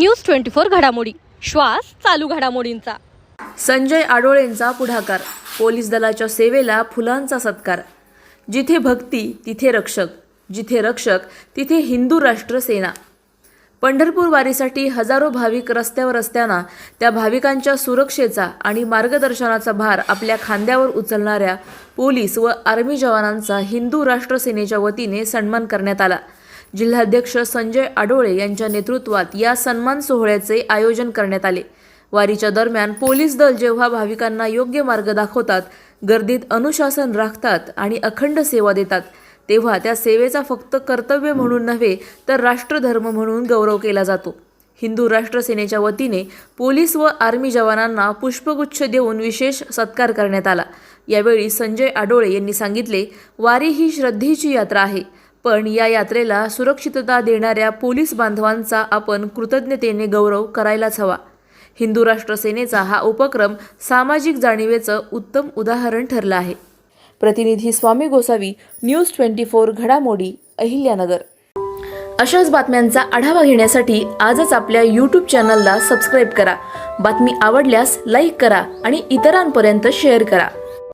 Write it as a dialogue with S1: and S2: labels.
S1: News twenty four घडामोडी. श्वास चालू घडामोडींचा.
S2: संजय आडोळेंचा पुढाकार. पोलीस दलाच्या सेवेला फुलांचा सत्कार. जिथे भक्ती तिथे रक्षक. जिथे रक्षक तिथे हिंदू राष्ट्र सेना. पंढरपूर वारीसाठी हजारो भाविक रस्त्यावर असताना त्या भाविकांच्या सुरक्षेचा आणि मार्गदर्शनाचा भार आपल्या खांद्यावर उचलणाऱ्या पोलीस व आर्मी जवानांचा हिंदू राष्ट्र सेनेच्या वतीने सन्मान करण्यात आला. जिल्हाध्यक्ष संजय आडोळे यांच्या नेतृत्वात या सन्मान सोहळ्याचे आयोजन करण्यात आले. वारीच्या दरम्यान पोलीस दल जेव्हा भाविकांना योग्य मार्ग दाखवतात गर्दीत अनुशासन राखतात आणि अखंड सेवा देतात. तेव्हा त्या सेवेचा फक्त कर्तव्य म्हणून नव्हे तर राष्ट्रधर्म म्हणून गौरव केला जातो. हिंदू राष्ट्रसेनेच्या वतीने पोलीस व आर्मी जवानांना पुष्पगुच्छ देऊन विशेष सत्कार करण्यात आला. यावेळी संजय आडोळे यांनी सांगितले वारी ही श्रद्धेची यात्रा आहे. पण या यात्रेला सुरक्षितता देणाऱ्या पोलीस बांधवांचा आपण कृतज्ञतेने गौरव करायलाच हवा. हिंदू राष्ट्र सेनेचा हा उपक्रम सामाजिक जाणीवेचं उत्तम उदाहरण ठरलं आहे. प्रतिनिधी Swami Gosavi news twenty four घडामोडी अहिल्यानगर. अशाच बातम्यांचा आढावा घेण्यासाठी आजच आपल्या यूट्यूब चॅनलला सबस्क्राईब करा. बातमी आवडल्यास लाईक करा आणि इतरांपर्यंत शेअर करा.